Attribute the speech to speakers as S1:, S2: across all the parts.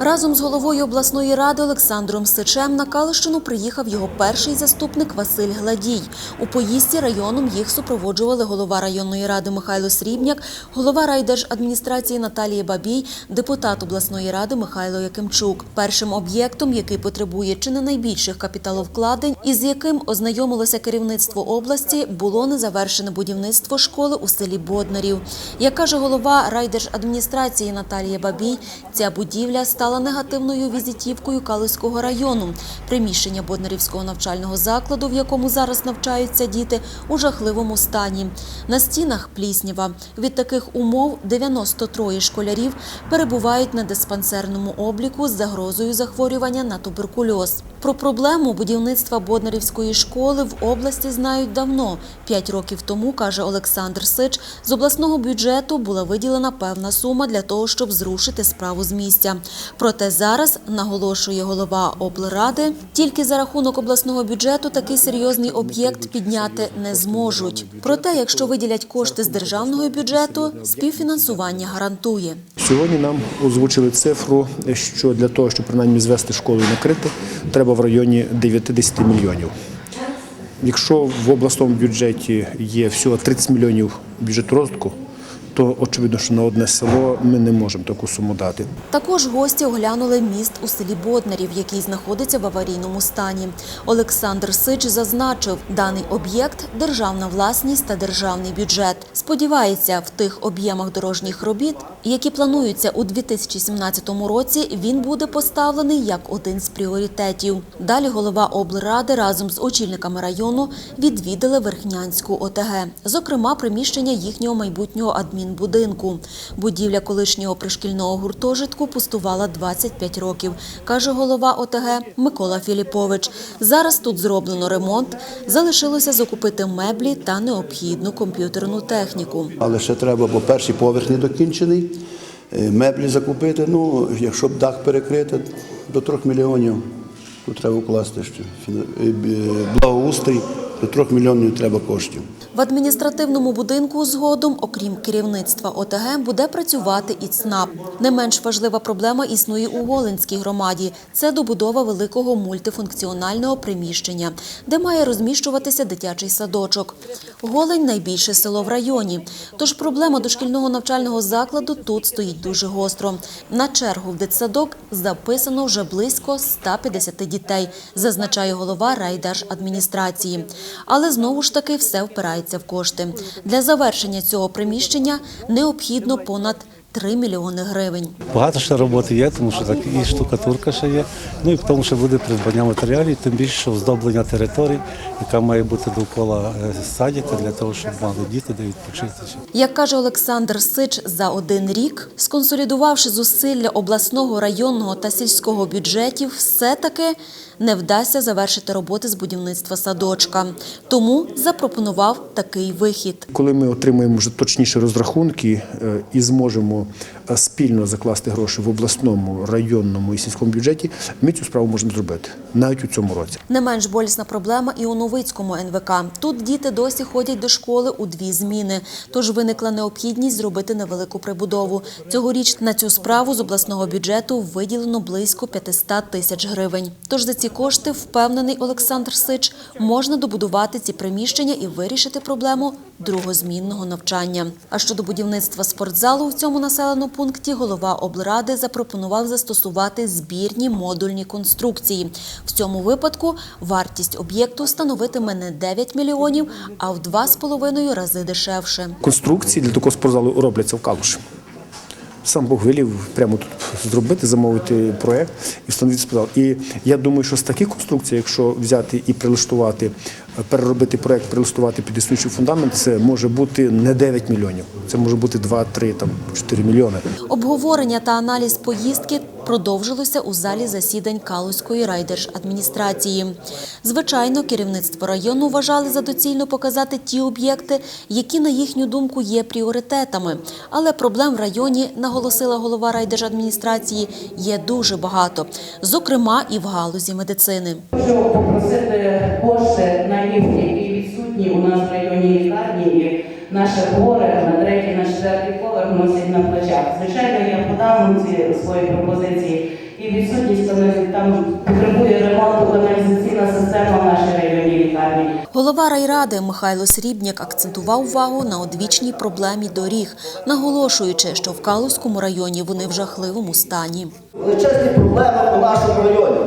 S1: Разом з головою обласної ради Олександром Сичем на Калищину приїхав його перший заступник Василь Гладій. У поїздці районом їх супроводжували голова районної ради Михайло Срібняк, голова райдержадміністрації Наталія Бабій, депутат обласної ради Михайло Якимчук. Першим об'єктом, який потребує чи не найбільших капіталовкладень, і з яким ознайомилося керівництво області, було незавершене будівництво школи у селі Боднарів. Як каже голова райдержадміністрації Наталія Бабій, ця будівля стала негативною візитівкою Калузького району. Приміщення Боднарівського навчального закладу, в якому зараз навчаються діти, у жахливому стані. На стінах пліснява. Від таких умов 93 школярів перебувають на диспансерному обліку з загрозою захворювання на туберкульоз. Про проблему будівництва Боднарівської школи в області знають давно. П'ять років тому, каже Олександр Сич, з обласного бюджету була виділена певна сума для того, щоб зрушити справу з місця. Проте зараз, наголошує голова облради, тільки за рахунок обласного бюджету такий серйозний об'єкт підняти не зможуть. Проте, якщо виділять кошти з державного бюджету, співфінансування гарантує.
S2: Сьогодні нам озвучили цифру, що для того, щоб принаймні звести школу і накрити, треба в районі 90 мільйонів. Якщо в обласному бюджеті є всього 30 мільйонів бюджету розвитку, то очевидно, що на одне село ми не можемо таку суму дати.
S1: Також гості оглянули міст у селі Боднарів, який знаходиться в аварійному стані. Олександр Сич зазначив, даний об'єкт державна власність та державний бюджет. Сподівається, в тих об'ємах дорожніх робіт, які плануються у 2017 році, він буде поставлений як один з пріоритетів. Далі голова облради разом з очільниками району відвідали Верхнянську ОТГ, зокрема приміщення їхнього майбутнього адмінбудинку. Будівля колишнього пришкільного гуртожитку пустувала 25 років, каже голова ОТГ Микола Філіпович. Зараз тут зроблено ремонт, залишилося закупити меблі та необхідну комп'ютерну техніку.
S3: Але ще треба, бо перший поверх не докінчений, е, меблі закупити. Ну, якщо б дах перекрити, до трьох мільйонів тут треба вкласти ще е, б- благоустрій, до трьох мільйонів треба коштів.
S1: В адміністративному будинку згодом, окрім керівництва ОТГ, буде працювати і ЦНАП. Не менш важлива проблема існує у Голенській громаді. Це добудова великого мультифункціонального приміщення, де має розміщуватися дитячий садочок. Голень найбільше село в районі. Тож проблема дошкільного навчального закладу тут стоїть дуже гостро. На чергу в дитсадок записано вже близько 150 дітей, зазначає голова райдержадміністрації. Але знову ж таки все впирається в кошти. Для завершення цього приміщення необхідно понад 3 мільйони гривень.
S4: Багато ще роботи є, тому що так і штукатурка ще є. Ну і в тому, що буде придбання матеріалів, тим більше що оздоблення території, яка має бути довкола е, садика для того, щоб мали діти де відпочити.
S1: Як каже Олександр Сич, за один рік, сконсолідувавши зусилля обласного, районного та сільського бюджетів, все-таки не вдасться завершити роботи з будівництва садочка. Тому запропонував такий вихід.
S2: Коли ми отримаємо вже точніші розрахунки е, і зможемо е, спільно закласти гроші в обласному, районному і сільському бюджеті, ми цю справу можемо зробити навіть у цьому році.
S1: Не менш болісна проблема і у Новицькому НВК. Тут діти досі ходять до школи у дві зміни. Тож виникла необхідність зробити невелику прибудову. Цьогоріч на цю справу з обласного бюджету виділено близько 500 тисяч гривень. Тож за ці кошти, впевнений Олександр Сич, можна добудувати ці приміщення і вирішити проблему другозмінного навчання. А щодо будівництва спортзалу в цьому населеному пункті голова облради запропонував застосувати збірні модульні конструкції. В цьому випадку вартість об'єкту становитиме не 9 мільйонів, а в 2,5 рази дешевше.
S2: Конструкції для такого спортзалу робляться в Калуші. Сам Бог велів прямо тут зробити, замовити проєкт і встановити спитав. І я думаю, що з таких конструкцій, якщо взяти і прилаштувати, переробити проєкт, прилаштувати під існуючий фундамент, це може бути не 9 мільйонів, це може бути 2, 3, там 4 мільйони.
S1: Обговорення та аналіз поїздки продовжилося у залі засідань Калузької райдержадміністрації. Звичайно, керівництво району вважали за доцільно показати ті об'єкти, які, на їхню думку, є пріоритетами. Але проблем в районі, наголосила голова райдержадміністрації, є дуже багато, зокрема і в галузі медицини.
S5: Хочу попросити кошти на ліфті, які відсутні у нас в районі лікарні, і наше горе на третій, на четвертий поверх носять на плечах. Звичайно, я подам ці свої пропозиції. І відсутність там потребує ремонту каналізаційна система в нашій районній лікарні.
S1: Голова райради Михайло Срібняк акцентував увагу на одвічній проблемі доріг, наголошуючи, що в Калузькому районі вони в жахливому стані.
S6: Величезні проблеми у нашому районі.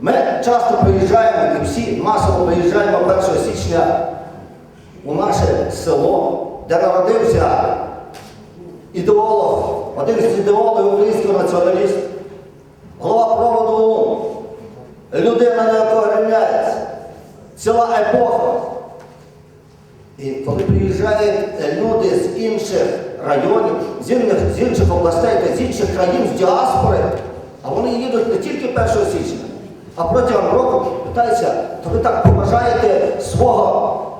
S6: Ми часто приїжджаємо і всі масово приїжджаємо 1 січня у наше село, де народився ідеолог, один з ідеологів українського націоналіста, голова проводу людина, на якого рівняється, ціла епоха. І коли приїжджають люди з інших районів, з інших, з інших областей з інших країн, з діаспори, а вони їдуть не тільки 1 січня, а протягом року питаються, то ви так поважаєте свого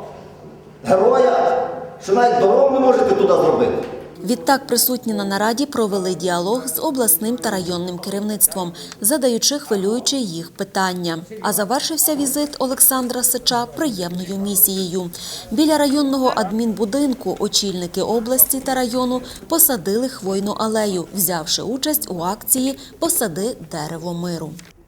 S6: героя, що навіть дорогу не можете туди зробити.
S1: Відтак присутні на нараді провели діалог з обласним та районним керівництвом, задаючи хвилюючи їх питання. А завершився візит Олександра Сича приємною місією. Біля районного адмінбудинку очільники області та району посадили хвойну алею, взявши участь у акції Посади дерево миру.